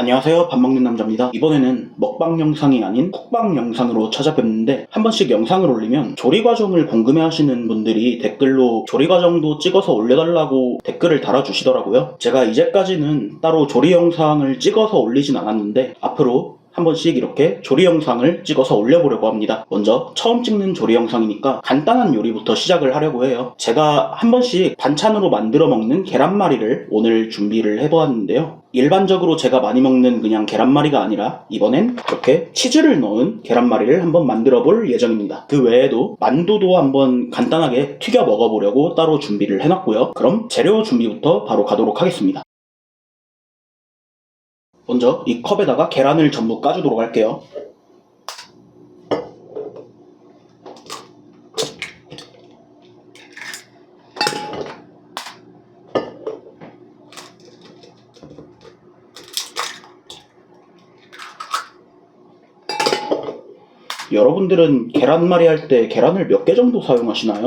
안녕하세요. 밥 먹는 남자입니다. 이번에는 먹방 영상이 아닌 쿡방 영상으로 찾아뵙는데 한 번씩 영상을 올리면 조리 과정을 궁금해 하시는 분들이 댓글로 조리 과정도 찍어서 올려달라고 댓글을 달아주시더라고요. 제가 이제까지는 따로 조리 영상을 찍어서 올리진 않았는데 앞으로 한 번씩 이렇게 조리 영상을 찍어서 올려보려고 합니다. 먼저 처음 찍는 조리 영상이니까 간단한 요리부터 시작을 하려고 해요. 제가 한 번씩 반찬으로 만들어 먹는 계란말이를 오늘 준비를 해보았는데요. 일반적으로 제가 많이 먹는 그냥 계란말이가 아니라 이번엔 이렇게 치즈를 넣은 계란말이를 한번 만들어 볼 예정입니다. 그 외에도 만두도 한번 간단하게 튀겨 먹어보려고 따로 준비를 해놨고요. 그럼 재료 준비부터 바로 가도록 하겠습니다. 먼저 이 컵에다가 계란을 전부 까주도록 할게요. 여러분들은 계란말이 할 때 계란을 몇 개 정도 사용하시나요?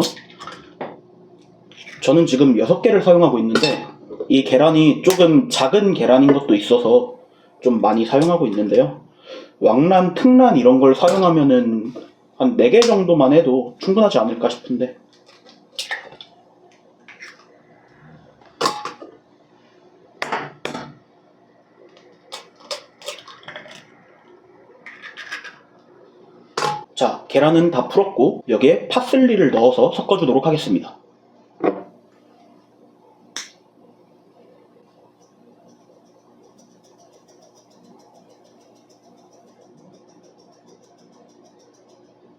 저는 지금 6개를 사용하고 있는데 이 계란이 조금 작은 계란인 것도 있어서 좀 많이 사용하고 있는데요. 왕란, 특란 이런 걸 사용하면은 한 4개 정도만 해도 충분하지 않을까 싶은데 자, 계란은 다 풀었고 여기에 파슬리를 넣어서 섞어주도록 하겠습니다.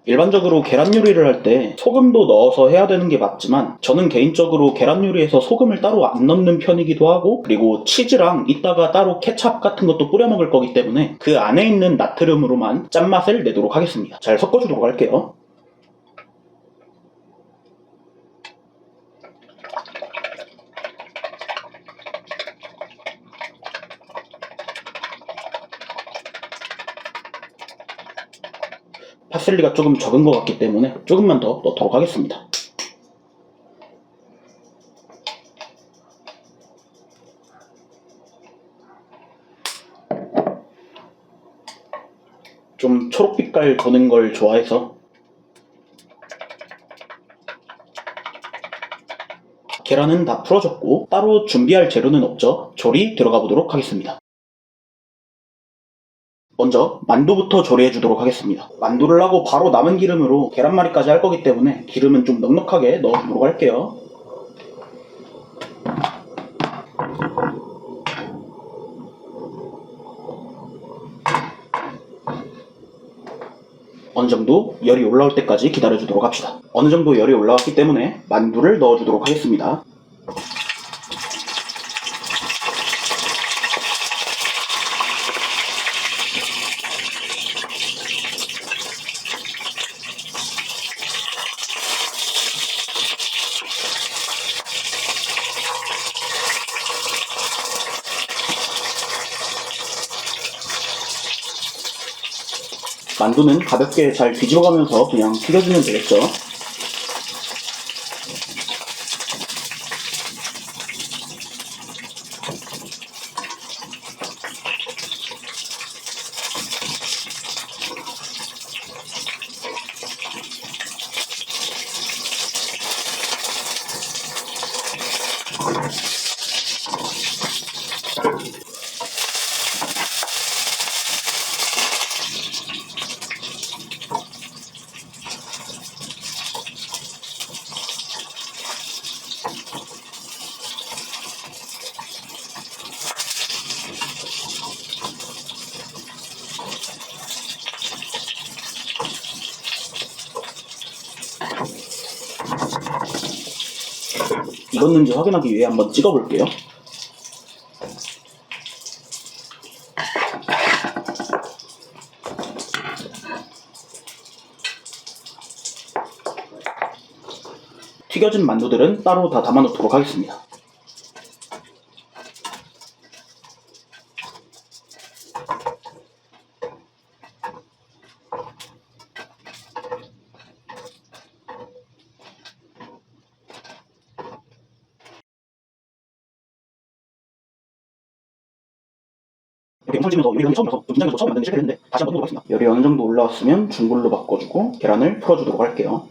일반적으로 계란 요리를 할 때 소금도 넣어서 해야 되는 게 맞지만 저는 개인적으로 계란 요리에서 소금을 따로 안 넣는 편이기도 하고 그리고 치즈랑 이따가 따로 케찹 같은 것도 뿌려 먹을 거기 때문에 그 안에 있는 나트륨으로만 짠맛을 내도록 하겠습니다. 잘 섞어주도록 할게요. 파슬리가 조금 적은 것 같기 때문에 조금만 더 넣도록 하겠습니다. 좀 초록빛깔 도는 걸 좋아해서 계란은 다 풀어졌고 따로 준비할 재료는 없죠. 조리 들어가 보도록 하겠습니다. 먼저 만두부터 조리해 주도록 하겠습니다. 만두를 하고 바로 남은 기름으로 계란말이까지 할 거기 때문에 기름은 좀 넉넉하게 넣어주도록 할게요. 어느 정도 열이 올라올 때까지 기다려 주도록 합시다. 어느 정도 열이 올라왔기 때문에 만두를 넣어 주도록 하겠습니다. 만두는 가볍게 잘 뒤집어가면서 그냥 튀겨주면 되겠죠. 익었는지 확인하기 위해 한번 찍어볼게요. 튀겨진 만두들은 따로 다 담아놓도록 하겠습니다. 이렇게 영상 찍으면서 요리 처음이라서 좀 긴장해서 처음 만드는 실패했는데 다시 한번 해보겠습니다. 열이 어느 정도 올라왔으면 중불로 바꿔주고 계란을 풀어주도록 할게요.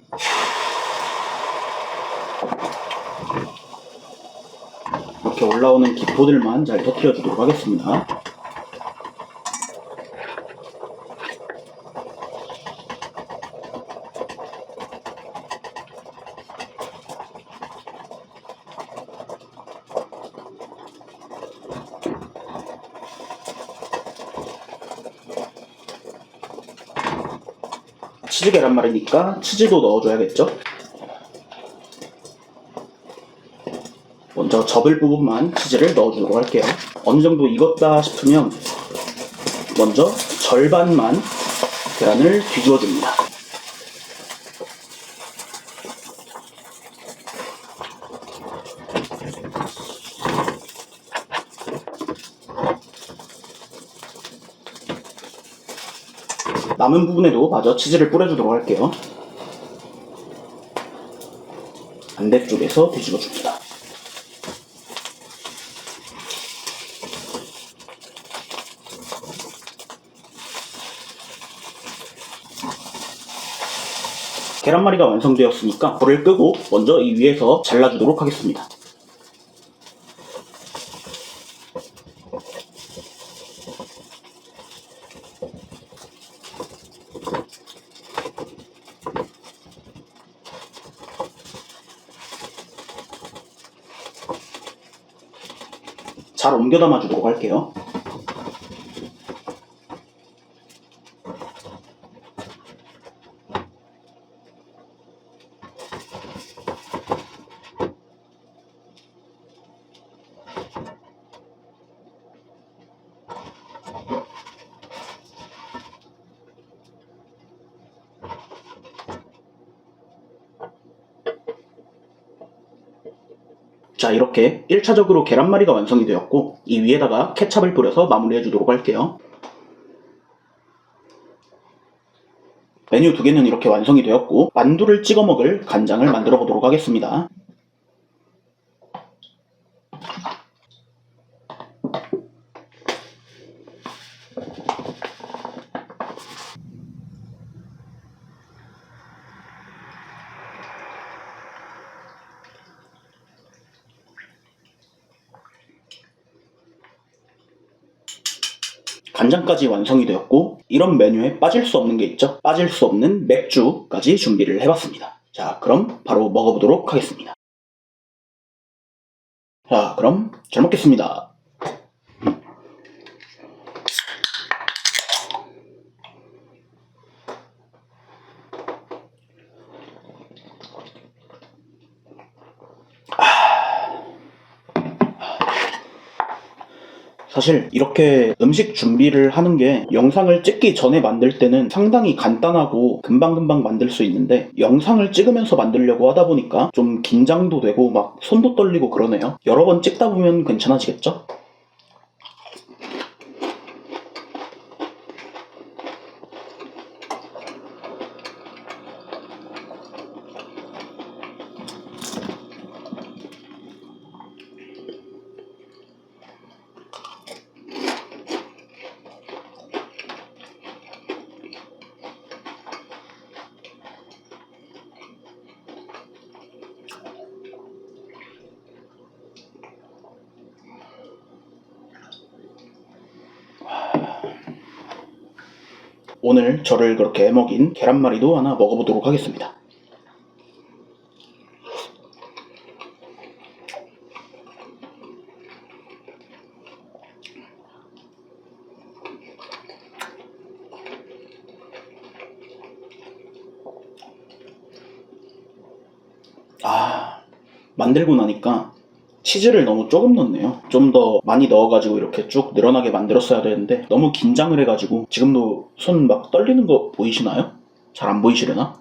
이렇게 올라오는 기포들만 잘 터트려주도록 하겠습니다. 치즈 계란말이니까 치즈도 넣어줘야겠죠? 먼저 접을 부분만 치즈를 넣어주도록 할게요. 어느 정도 익었다 싶으면 먼저 절반만 계란을 뒤집어 줍니다. 남은 부분에도 마저 치즈를 뿌려주도록 할게요. 반대쪽에서 뒤집어 줍니다. 계란말이가 완성되었으니까 불을 끄고 먼저 이 위에서 잘라주도록 하겠습니다. 잘 옮겨 담아주도록 할게요. 자 이렇게 1차적으로 계란말이가 완성이 되었고 이 위에다가 케찹을 뿌려서 마무리해 주도록 할게요. 메뉴 두 개는 이렇게 완성이 되었고 만두를 찍어 먹을 간장을 만들어 보도록 하겠습니다. 간장까지 완성이 되었고 이런 메뉴에 빠질 수 없는 게 있죠. 빠질 수 없는 맥주까지 준비를 해봤습니다. 자 그럼 바로 먹어보도록 하겠습니다. 자 그럼 잘 먹겠습니다. 사실 이렇게 음식 준비를 하는 게 영상을 찍기 전에 만들 때는 상당히 간단하고 금방금방 만들 수 있는데 영상을 찍으면서 만들려고 하다 보니까 좀 긴장도 되고 막 손도 떨리고 그러네요. 여러 번 찍다 보면 괜찮아지겠죠? 오늘 저를 그렇게 먹인 계란말이도 하나 먹어보도록 하겠습니다. 아, 만들고 나니까 치즈를 너무 조금 넣었네요. 좀 더 많이 넣어가지고 이렇게 쭉 늘어나게 만들었어야 되는데 너무 긴장을 해가지고 지금도 손 막 떨리는 거 보이시나요? 잘 안 보이시려나?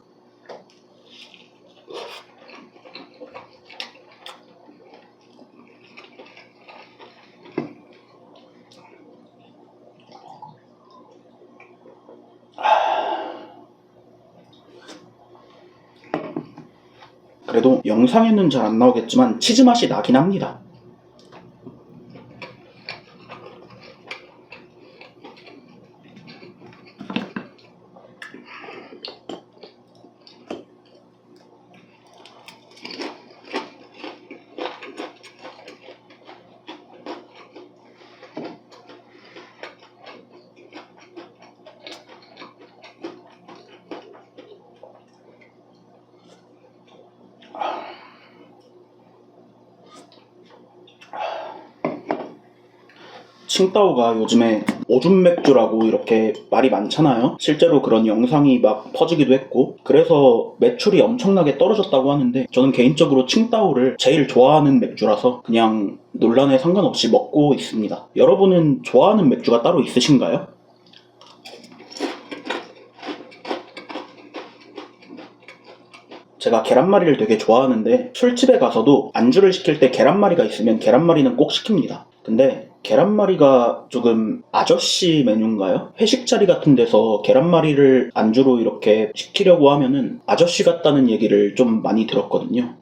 그래도 영상에는 잘 안 나오겠지만 치즈 맛이 나긴 합니다. 칭따오가 요즘에 오줌 맥주라고 이렇게 말이 많잖아요. 실제로 그런 영상이 막 퍼지기도 했고 그래서 매출이 엄청나게 떨어졌다고 하는데 저는 개인적으로 칭따오를 제일 좋아하는 맥주라서 그냥 논란에 상관없이 먹고 있습니다. 여러분은 좋아하는 맥주가 따로 있으신가요? 제가 계란말이를 되게 좋아하는데 술집에 가서도 안주를 시킬 때 계란말이가 있으면 계란말이는 꼭 시킵니다. 근데 계란말이가 조금 아저씨 메뉴인가요? 회식 자리 같은 데서 계란말이를 안주로 이렇게 시키려고 하면은 아저씨 같다는 얘기를 좀 많이 들었거든요.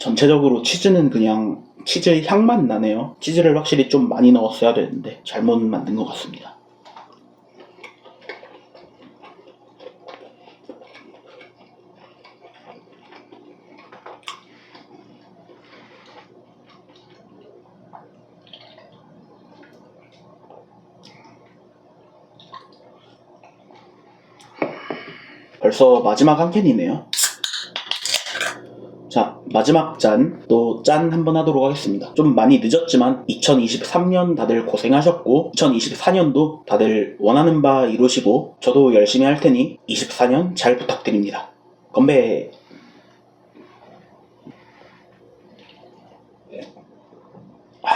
전체적으로 치즈는 그냥 치즈 향만 나네요. 치즈를 확실히 좀 많이 넣었어야 되는데 잘못 만든 것 같습니다. 벌써 마지막 한 캔이네요. 자, 마지막 짠, 또 짠 한번 하도록 하겠습니다. 좀 많이 늦었지만 2023년 다들 고생하셨고 2024년도 다들 원하는 바 이루시고 저도 열심히 할 테니 24년 잘 부탁드립니다. 건배! 하,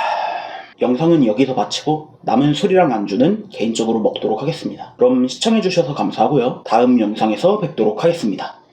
영상은 여기서 마치고 남은 술이랑 안주는 개인적으로 먹도록 하겠습니다. 그럼 시청해주셔서 감사하고요. 다음 영상에서 뵙도록 하겠습니다.